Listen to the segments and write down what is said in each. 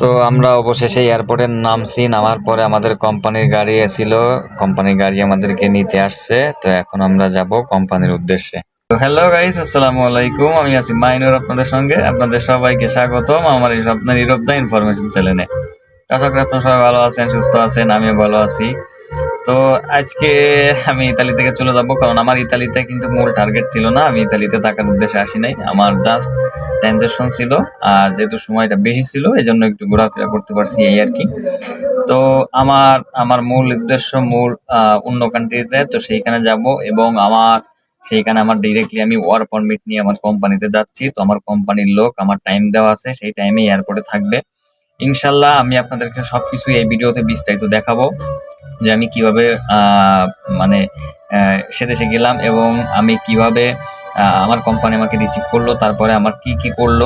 তো আমরা অবশেষে এয়ারপোর্টে নামছি নামার পরে আমাদের কোম্পানির গাড়ি এসেছিল। কোম্পানির গাড়ি আমাদেরকে নিতে আসছে, তো এখন আমরা যাব কোম্পানির উদ্দেশ্যে। হ্যালো গাইস আসসালামু আলাইকুম। আমি আছি মাইনুর আপনাদের সঙ্গে। আপনাদের সবাইকে স্বাগতম আমার এই স্বপ্নের ইউরোপ দা ইনফরমেশন চ্যানেলে আশা করি আপনারা সবাই ভালো আছেন, সুস্থ আছেন, আমিও ভালো আছি। তো আজকে আমি ইতালি থেকে চলে যাব, কারণ আমার ইতালিতে কিন্তু মূল টার্গেট ছিল না। আমি ইতালিতে থাকার উদ্দেশ্যে আসি নাই। আমার জাস্ট ট্রানজেকশন ছিল, আর যেহেতু সময়টা বেশি ছিল এই জন্য একটু ঘোরাফেরা করতে পারছি এই আর কি। তো আমার আমার মূল উদ্দেশ্য, মূল অন্য কান্ট্রিতে তো সেইখানে যাব এবং আমার, সেইখানে আমার ডিরেক্টলি আমি ওয়ার পারমিট নিয়ে আমার কোম্পানিতে যাচ্ছি। তো আমার কোম্পানির লোক, আমার টাইম দেওয়া আছে, সেই টাইমে এয়ারপোর্টে থাকবে। ইনশাল্লাহ আমি আপনাদেরকে সবকিছু এই ভিডিওতে বিস্তারিত দেখাবো। যে আমি কীভাবে মানে সে দেশে গেলাম এবং আমি কীভাবে আমার কোম্পানি আমাকে রিসিভ করল, তারপরে আমার কি কি করল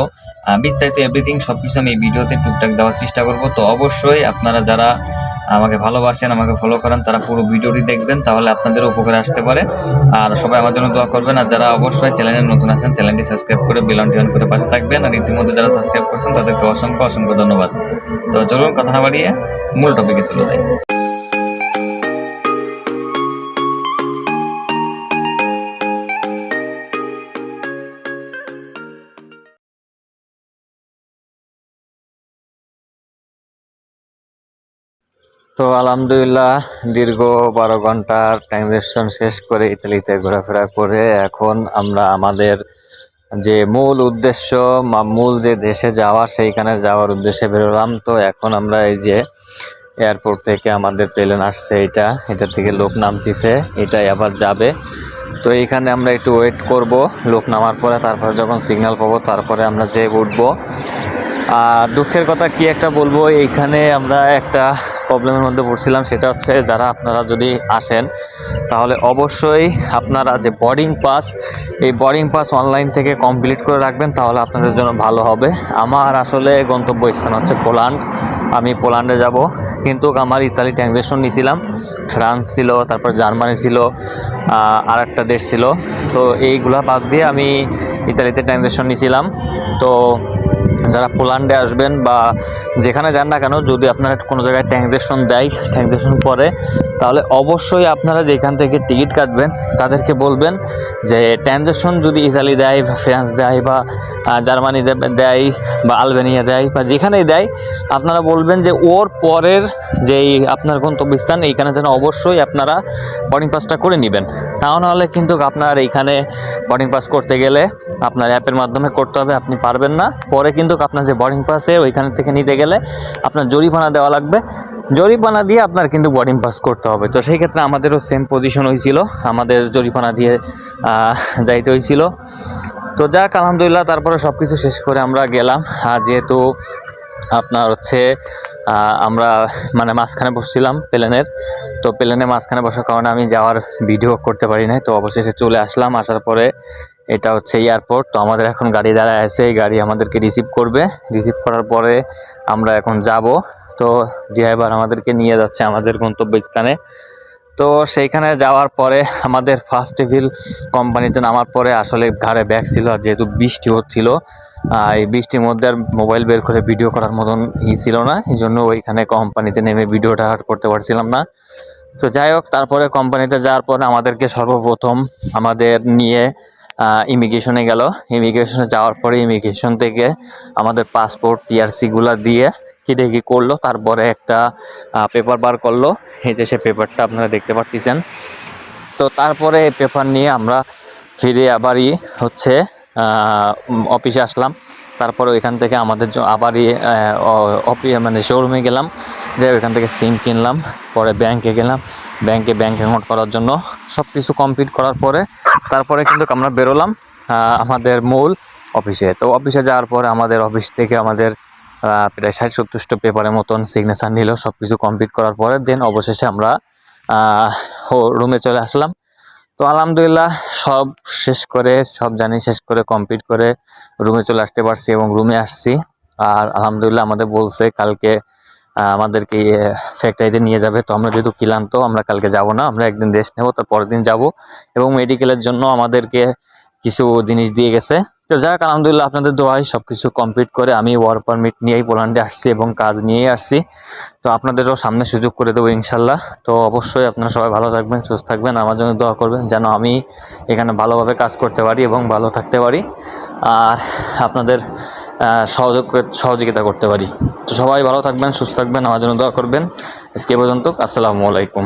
বিস্তারিত এভরিথিং সবকিছু আমি এই ভিডিওতে টুকটাক দেওয়ার চেষ্টা করব। তো অবশ্যই আপনারা যারা আমাকে ভালোবাসেন, আমাকে ফলো করেন, তারা পুরো ভিডিওটি দেখবেন, তাহলে আপনাদের উপকারে আসতে পারে। আর সবাই আমার জন্য দোয়া করবেন, আর যারা অবশ্যই চ্যানেলে নতুন আছেন চ্যানেলটি সাবস্ক্রাইব করে বেলনটি অন করে পাশে থাকবেন, আর ইতিমধ্যে যারা সাবস্ক্রাইব করছেন, তাদেরকে অসংখ্য অসংখ্য ধন্যবাদ। তো চলুন, কথা না বাড়িয়ে মূল টপিকে চলে যাই। তো আলহামদুলিল্লাহ, দীর্ঘ বারো ঘণ্টার ট্রানজেকশন শেষ করে ইতালিতে ঘোরাফেরা করে এখন আমরা আমাদের যে মূল উদ্দেশ্য মূল যে দেশে যাওয়া, সেইখানে যাওয়ার উদ্দেশ্যে বেরোলাম। তো এখন আমরা এই যে এয়ারপোর্ট থেকে আমাদের প্লেন আসছে এটা এটা থেকে লোক নামতিছে, এটাই আবার যাবে। তো এইখানে আমরা একটু ওয়েট করব, লোক নামার পরে, তারপরে যখন সিগন্যাল পাবো, তারপরে আমরা যে উঠবো। আর দুঃখের কথা কি একটা বলব, এইখানে আমরা একটা প্রবলেমের মধ্যে পড়ছিলাম সেটা হচ্ছে যারা আপনারা যদি আসেন, তাহলে অবশ্যই আপনারা যে বোর্ডিং পাস এই বোর্ডিং পাস অনলাইন থেকে কমপ্লিট করে রাখবেন, তাহলে আপনাদের জন্য ভালো হবে। আমার আসলে গন্তব্য স্থান হচ্ছে পোল্যান্ড। আমি পোল্যান্ডে যাব। কিন্তু আমার ইতালি ট্রানজেকশন নিয়েছিলাম। ফ্রান্স ছিল, তারপর জার্মানি ছিল আর একটা দেশ ছিল। তো এইগুলা বাদ দিয়ে আমি ইতালিতে ট্রানজেকশন নিয়েছিলাম। তো যারা পোল্যান্ডে আসবেন বা যেখানে যান না কেন, যদি আপনারা কোনো জায়গায় ট্রানজেকশন দেয় ট্রানজেকশন পরে, তাহলে অবশ্যই আপনারা যেখান থেকে টিকিট কাটবেন, তাদেরকে বলবেন যে ট্রানজেকশন যদি ইতালি দেয় বা ফ্রান্স দেয় বা জার্মানি দেয় বা আলবেনিয়া দেয় বা যেখানেই দেয়, আপনারা বলবেন যে ওর পরের যেই আপনার গন্তব্যস্থান, এইখানে যেন অবশ্যই আপনারা বোর্ডিং পাসটা করে নেবেন। তা নাহলে কিন্তু আপনার এইখানে বোর্ডিং পাস করতে গেলে আপনার অ্যাপের মাধ্যমে করতে হবে, আপনি পারবেন না। পরে কিন্তু আপনার যে বোর্ডিং পাসে ওইখান থেকে নিতে গেলে আপনার জরিমানা দেওয়া লাগবে। জরিমানা দিয়ে আপনার কিন্তু বোর্ডিং পাস করতে হবে। তো সেই ক্ষেত্রে আমাদেরও সেম পজিশন হয়েছিল আমাদের জরিমানা দিয়ে যাইতে হয়েছিল তো যাক, আলহামদুলিল্লাহ, তারপরে সব কিছু শেষ করে আমরা গেলাম। যেহেতু আপনার হচ্ছে আমরা মানে মাঝখানে বসছিলাম প্লেনের, তো প্লেনে মাঝখানে বসার কারণে আমি যাওয়ার ভিডিও করতে পারি নাই। তো অবশেষে চলে আসলাম, আসার পরে এটা হচ্ছে এয়ারপোর্ট তো আমাদের এখন গাড়ি দাঁড়ায় আছে, এই গাড়ি আমাদেরকে রিসিভ করবে। রিসিভ করার পরে আমরা এখন যাব। তো ড্রাইভার আমাদেরকে নিয়ে যাচ্ছে আমাদের গন্তব্যস্থানে। তো সেইখানে যাওয়ার পরে আমাদের ফার্স্ট টেভিল কোম্পানিতে নামার পরে আসলে ঘাড়ে ব্যাগ ছিল আর যেহেতু বৃষ্টি হচ্ছিল এই বৃষ্টির মধ্যে আর মোবাইল বের করে ভিডিও করার মতন ই ছিল না। এই জন্য ওইখানে কোম্পানিতে নেমে ভিডিওটা আর করতে পারছিলাম না। তো যাই হোক, তারপরে কোম্পানিতে যাওয়ার পরে আমাদেরকে সর্বপ্রথম আমাদের নিয়ে ইমিগ্রেশনে গেল। ইমিগ্রেশনে যাওয়ার পরে ইমিগ্রেশন থেকে আমাদের পাসপোর্ট টিআরসিগুলো দিয়ে কি দেখি করল, তারপরে একটা পেপার বার করল। এই যে সে পেপারটা আপনারা দেখতে পারতেছেন। তো তারপরে পেপার নিয়ে আমরা ফিরে আবারই হচ্ছে অফিসে আসলাম। তারপরে ওইখান থেকে আমাদের আহ, অফি মানে শোরুমে গেলাম। যে ওইখান থেকে সিম কিনলাম পরে ব্যাংকে গেলাম। ব্যাংকে ব্যাংক অ্যাকাউন্ট করার জন্য সব কিছু কমপ্লিট করার পরে তারপরে কিন্তু আমরা বেরোলাম আমাদের মূল অফিসে তো অফিসে যাওয়ার পরে আমাদের অফিস থেকে আমাদের প্রায় ষাট সত্তরটা পেপারের মতন সিগনেচার নিল সব কিছু কমপ্লিট করার পরে দেন অবশেষে আমরা রুমে চলে আসলাম। তো আলহামদুলিল্লাহ সব শেষ করে, সব জানি শেষ করে কমপ্লিট করে রুমে চলে আসতে পারছি এবং রুমে আসছি। আর আলহামদুলিল্লাহ আমাদের বলছে কালকে আমাদেরকে ফ্যাক্টরিতে নিয়ে যাবে। তো আমরা যেহেতু ক্লান্ত, আমরা কালকে যাব না, আমরা একদিন রেস্ট নেব তার পরের দিন যাব। এবং মেডিকেলের জন্য আমাদেরকে কিছু জিনিস দিয়ে গেছে। তো যাক আলহামদুলিল্লাহ আপনাদের দোয়াই সব কিছু কমপ্লিট করে আমি ওয়ার্ক পারমিট নিয়েই পোল্যান্ডে আসছি এবং কাজ নিয়েই আসছি। তো আপনাদেরও সামনে সুযোগ করে দেবো ইনশাল্লাহ। তো অবশ্যই আপনারা সবাই ভালো থাকবেন, সুস্থ থাকবেন, আমার জন্য দোয়া করবেন যেন আমি এখানে ভালোভাবে কাজ করতে পারি এবং ভালো থাকতে পারি আর আপনাদের সহযোগ সহযোগিতা করতে পারি। তো সবাই ভালো থাকবেন, সুস্থ থাকবেন, আমার জন্য দোয়া করবেন। আজকে পর্যন্ত, আসসালামু আলাইকুম।